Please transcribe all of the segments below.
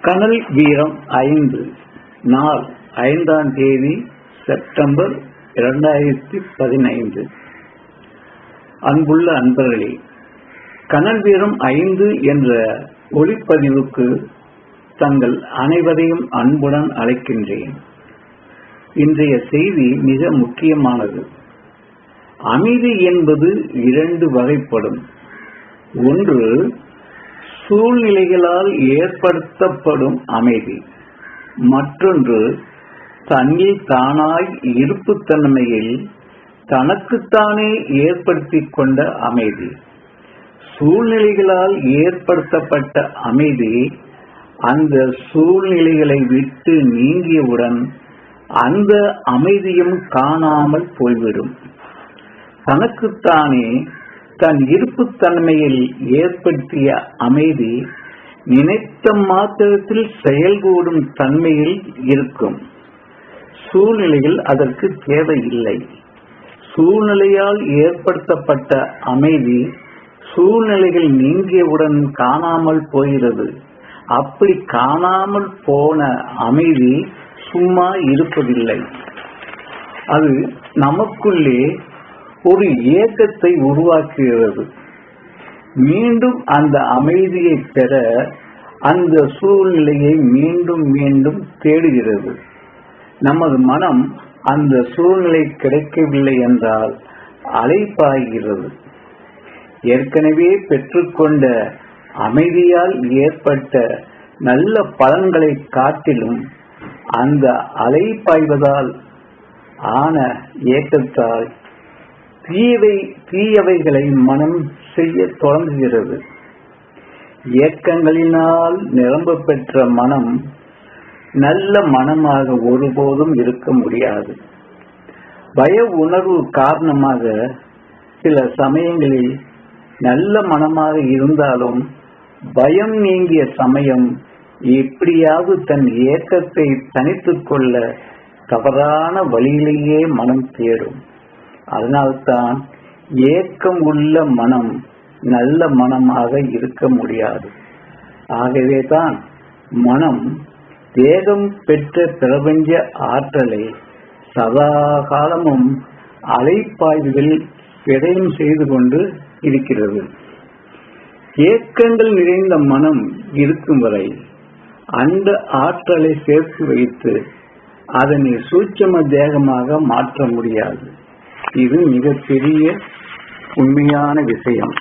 கனல் வீரம் ஐந்து. நாள் ஐந்தாம் தேதி செப்டம்பர் இரண்டாயிரத்தி பதினைந்து. அன்புள்ள அன்பர்களே கனல் வீரம் ஐந்து என்ற ஒளிப்பதிவுக்கு தங்கள் அனைவரையும் அன்புடன் அழைக்கின்றேன். இன்றைய செய்தி மிக முக்கியமானது. அமைதி என்பது இரண்டு வகைப்படும். ஒன்று சூழ்நிலைகளால் ஏற்படுத்தப்படும் அமைதி. மற்றொன்று தன்னில் தானாய் இருப்புத்தன்மையில் தனக்குத்தானே ஏற்படுத்தி கொண்ட அமைதி. சூழ்நிலைகளால் ஏற்படுத்தப்பட்ட அமைதி அந்த சூழ்நிலைகளை விட்டு நீங்கியவுடன் அந்த அமைதியும் காணாமல் போய்விடும். தனக்குத்தானே தன் இருப்புத்தன்மையில் ஏற்படுத்திய அமைதி நினைத்த மாத்திரத்தில் செயல்கூடும் தன்மையில் இருக்கும். சூழ்நிலையில் அதற்கு தேவையில்லை. சூழ்நிலையால் ஏற்படுத்தப்பட்ட அமைதி சூழ்நிலைகள் நீங்கியவுடன் காணாமல் போகிறது. அப்படி காணாமல் போன அமைதி சும்மா இருப்பதில்லை. அது நமக்குள்ளே ஒரு ஏக்கத்தை உருவாக்குகிறது. மீண்டும் அந்த அமைதியை பெற அந்த சூழ்நிலையை மீண்டும் மீண்டும் தேடுகிறது. நமது மனம் அந்த சூழ்நிலை கிடைக்கவில்லை என்றால் அலைப்பாய்கிறது ஏற்கனவே பெற்றுக்கொண்ட அமைதியால் ஏற்பட்ட நல்ல பலன்களை காட்டிலும் அந்த அலைப்பாய்வதால் ஆன ஏக்கத்தால் தீவை தீயவைகளை மனம் செய்ய தொடங்குகிறது. இயக்கங்களினால் நிரம்ப பெற்ற மனம் நல்ல மனமாக ஒருபோதும் இருக்க முடியாது. பய உணர்வு காரணமாக சில சமயங்களில் நல்ல மனமாக இருந்தாலும் பயம் நீங்கிய சமயம் எப்படியாவது தன் ஏக்கத்தை தனித்துக் கொள்ள தவறான வழியிலேயே மனம் தேடும். அதனால்தான் ஏக்கம் உள்ள மனம் நல்ல மனமாக இருக்க முடியாது. ஆகவே தான் மனம் தேகம் பெற்ற பிரபஞ்ச ஆற்றலை சதா காலமும் அலைப்பாய்வுகள் விடயம் செய்து கொண்டு இருக்கிறது. ஏக்கங்கள் நிறைந்த மனம் இருக்கும் வரை அந்த ஆற்றலை சேர்த்து வைத்து அதனை சூட்சம தேகமாக மாற்ற முடியாது. இது மிகப்பெரிய உண்மையான விஷயம்.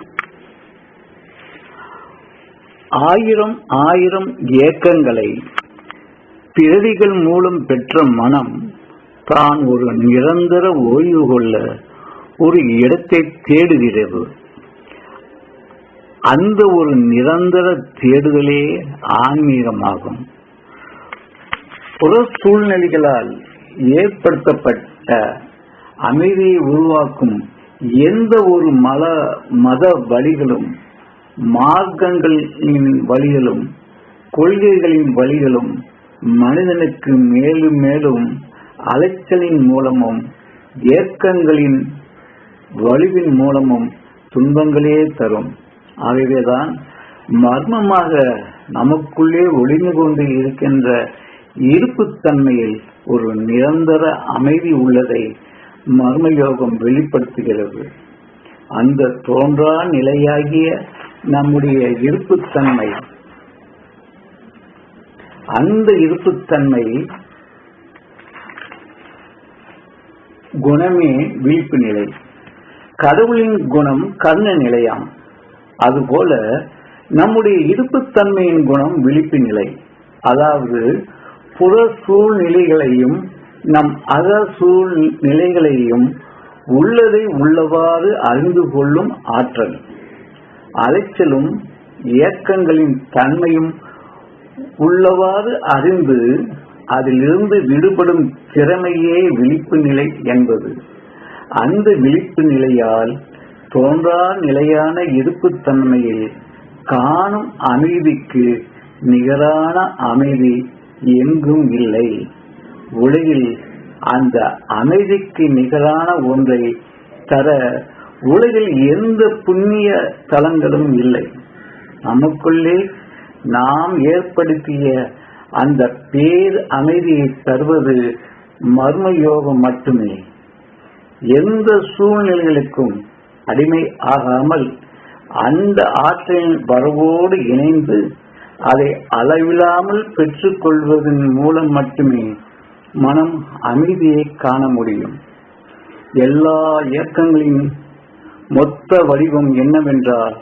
ஆயிரம் ஆயிரம் ஏக்கங்களை பிரதிகள் மூலம் பெற்ற மனம் தான் ஒரு நிரந்தர ஓய்வு கொள்ள ஒரு இடத்தை தேடுகிறது. அந்த ஒரு நிரந்தர தேடுதலே ஆன்மீகமாகும். புற சூழ்நிலைகளால் ஏற்படுத்தப்பட்ட அமைதியை உருவாக்கும் எந்த ஒரு மல மத வழிகளும் மார்க்கங்களின் வழிகளும் கொள்கைகளின் வழிகளும் மனிதனுக்கு மேலும் மேலும் அலைச்சலின் மூலமும் ஏக்கங்களின் வலிவின் மூலமும் துன்பங்களே தரும். ஆகவேதான் மர்மமாக நமக்குள்ளே ஒளிந்து கொண்டு இருக்கின்ற இருப்புத்தன்மையில் ஒரு நிரந்தர அமைதி உள்ளதை மர்மயோகம் வெளிப்படுத்துகிறது. அந்த தோன்றா நிலையாகிய நம்முடைய இருப்புத்தன்மை அந்த இருப்புத்தன்மை குணமே விழிப்பு நிலை. கடவுளின் குணம் கர்ண நிலையாம். அதுபோல நம்முடைய இருப்புத்தன்மையின் குணம் விழிப்பு நிலை. அதாவது புற சூழ்நிலைகளையும் நம் அக சூழ்நிலைகளையும் உள்ளதை உள்ளவாறு அறிந்து கொள்ளும் ஆற்றல். அலைச்சலும் இயக்கங்களின் தன்மையும் உள்ளவாறு அறிந்து அதிலிருந்து விடுபடும் திறமையே விழிப்பு நிலை என்பது. அந்த விழிப்பு நிலையால் தோன்றா நிலையான இருப்புத்தன்மையில் காணும் அமைதிக்கு நிகரான அமைதி எங்கும் இல்லை. உலகில் அந்த அமைதிக்கு நிகரான ஒன்றை தர உலகில் எந்த புண்ணிய தலங்களும் இல்லை. நமக்குள்ளே நாம் ஏற்படுத்திய அந்த பேர் அமைதியை தருவது மர்ம யோகம் மட்டுமே. எந்த சூழ்நிலைகளுக்கும் அடிமை ஆகாமல் அந்த ஆற்றலின் வரவோடு இணைந்து அதை அளவில்லாமல் பெற்றுக்கொள்வதன் மூலம் மட்டுமே மனம் அமைதியை காண முடியும். எல்லா இயக்கங்களின் மொத்த வடிவம் என்னவென்றால்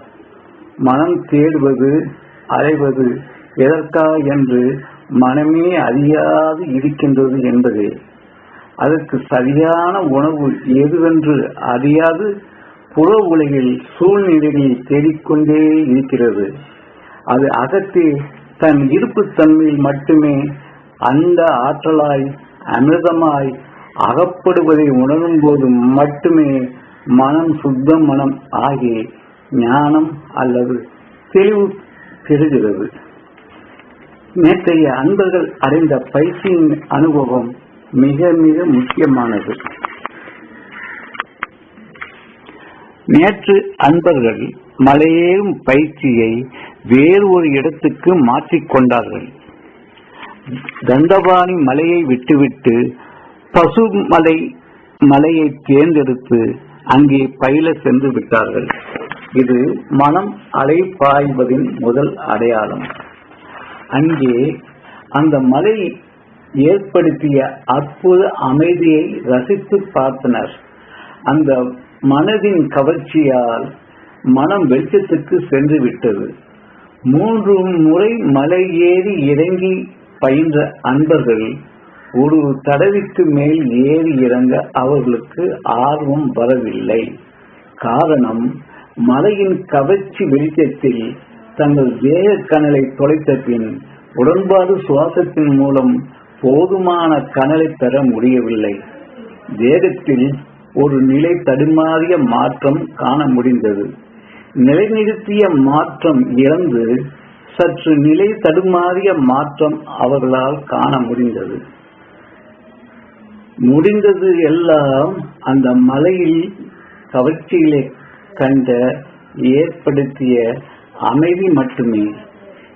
மனம் தேடுவது அலைவது எதற்காக என்று மனமே அறியாது இருக்கின்றது என்பதே. அதற்கு சரியான உணவு எதுவென்று அறியாது புற உலகில் சூழ்நிலையை தேடிக்கொண்டே இருக்கிறது. அது அகத்தே தன் இருப்பு தன்மையில் மட்டுமே அந்த ஆற்றலாய் அமிர்தமாய் அகப்படுவதை உணரும் போது மட்டுமே மனம் சுத்த மனம் ஆகி ஞானம் அல்லது தெளிவு பெறுகிறது. நேற்றைய அன்பர்கள் அறிந்த பயிற்சியின் அனுபவம் மிக மிக முக்கியமானது. நேற்று அன்பர்கள் மலையேறும் பயிற்சியை வேறு ஒரு இடத்துக்கு மாற்றிக்கொண்டார்கள். தண்டபாணி மலையை விட்டுவிட்டு பசுமலை மலையை தேர்ந்தெடுத்து அங்கே பயில சென்று விட்டார்கள். இது மனம் அலை பாய்வதின் முதல் அடையாளம். அங்கே அந்த மலை ஏற்படுத்திய அற்புத அமைதியை ரசித்து பார்த்தனர். அந்த மனதின் கவர்ச்சியால் மனம் வெளிச்சத்துக்கு சென்று விட்டது மூன்று முறை மலை ஏறி இறங்கி பயின்ற அன்பர்கள் ஒரு தடவிக்கு மேல் ஏறி இறங்க அவர்களுக்கு ஆர்வம் வரவில்லை. காரணம் மலையின் கவர்ச்சி வெளிச்சத்தில் தங்கள் வேக கனலை தொலைத்த பின் உடன்பாடு சுவாசத்தின் மூலம் போதுமான கனலை பெற முடியவில்லை. வேகத்தில் ஒரு நிலை தடுமாறிய மாற்றம் காண முடிந்தது. நிலைநிறுத்திய மாற்றம் இழந்து சற்று நிலை தடுமாறிய மாற்றம் அவர்களால் காண முடிந்தது. முடிந்தது எல்லாம் அந்த மலையில் கவர்ச்சியிலே கண்ட ஏற்படுத்திய அமைதி மட்டுமே.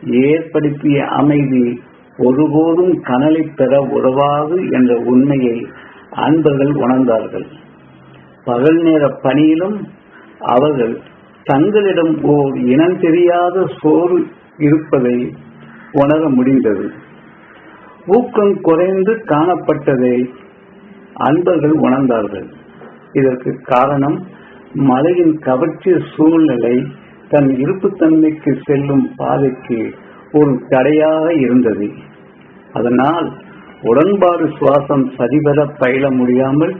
ஏற்படுத்திய அமைதி ஒருபோதும் கனலை பெற உதவாது என்ற உண்மையை அன்பர்கள் உணர்ந்தார்கள். பகல் நேர பணியிலும் அவர்கள் தங்களிடம் ஓர் இனம் தெரியாத சோறு இருப்பதை உணர முடிந்தது. ஊக்கம் குறைந்து காணப்பட்டதை அன்பர்கள் உணர்ந்தார்கள். இதற்கு காரணம் மலையின் கவர்ச்சி சூழ்நிலை தன் இருப்புத்தன்மைக்கு செல்லும் பாதைக்கு ஒரு தடையாக இருந்தது. அதனால் உடன்பாடு சுவாசம் சரிவர பயில முடியாமல்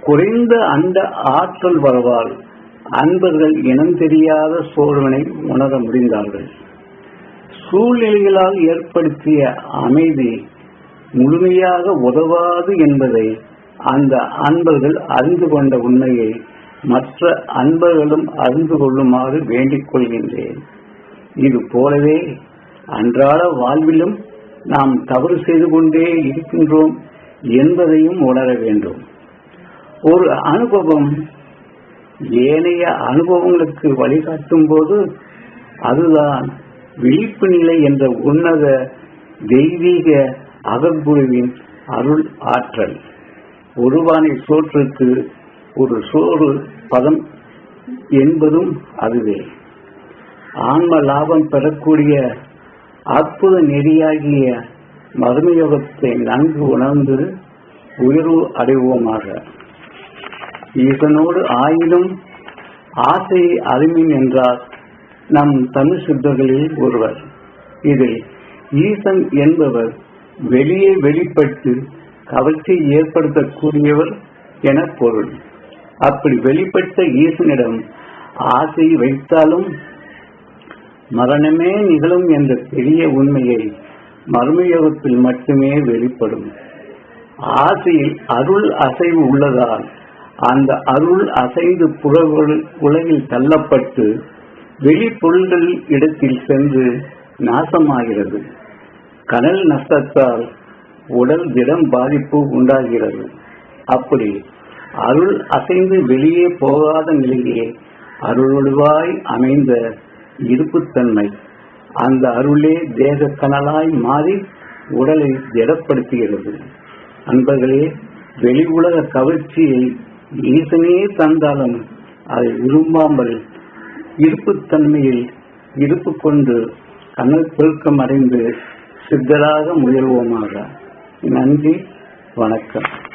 குறைந்த அந்த ஆற்றல் வரவால் அன்பர்கள் இனம் தெரியாத சோழனை உணர முடிந்தார்கள். சூழ்நிலைகளால் ஏற்படுத்திய அமைதி முழுமையாக உதவாது என்பதை அந்த அன்பர்கள் அறிந்து கொண்ட உண்மையை மற்ற அன்பர்களும் அறிந்து கொள்ளுமாறு வேண்டிக் கொள்கின்றேன். இது போலவே அன்றாட வாழ்விலும் நாம் தவறு செய்து கொண்டே இருக்கின்றோம் என்பதையும் உணர வேண்டும். ஒரு அனுபவம் ஏனைய அனுபவங்களுக்கு வழிகாட்டும் போது அதுதான் விழிப்பு நிலை என்ற உன்னத தெய்வீக அகங்குருவின் அருள் ஆற்றல். ஒருவானை சோற்றுக்கு ஒரு சோறு பதம் என்பதும் அதுவே. ஆன்ம லாபம் பெறக்கூடிய அற்புத நெறியாகிய மர்மயோகத்தை நன்கு உணர்ந்து உயர்வு அடைவோமாக. ஈசனோடு ஆயினும் ஆசை அருமின் என்றார். நம் தமிழ் சித்தர்களில் ஒருவர். இதில் ஈசன் என்பவர் வெளியே வெளிப்பட்டு கவர்ச்சி ஏற்படுத்தக்கூடியவர் என பொருள். அப்படி வெளிப்பட்ட ஈசனிடம் ஆசை வைத்தாலும் மரணமே நிகழும் என்ற பெரிய உண்மையை மர்மயோகத்தில் மட்டுமே வெளிப்படும். ஆசையில் அருள் அசைவு உள்ளதால் அந்த அருள் அசைந்து புற உலகில் தள்ளப்பட்டு வெளிப்பொருள்கள் இடத்தில் சென்று நாசமாகிறது. கனல் நஷ்டத்தால் உடல் திடம் பாதிப்பு உண்டாகிறது. அப்படி அருள் அசைந்து வெளியே போகாத நிலையே அருளுவாய் அமைந்த இருப்புத்தன்மை அந்த அருளே தேக கனலாய் மாறி உடலை திடப்படுத்துகிறது. அன்பர்களே வெளி உலக கவர்ச்சியை ஈசனே தந்தாலும் அதை விரும்பாமல் இருப்புத்தன்மையில் இருப்பு கொண்டு கனல் பெருக்கம் அடைந்து சித்தராக முயல்வோமாக. நன்றி வணக்கம்.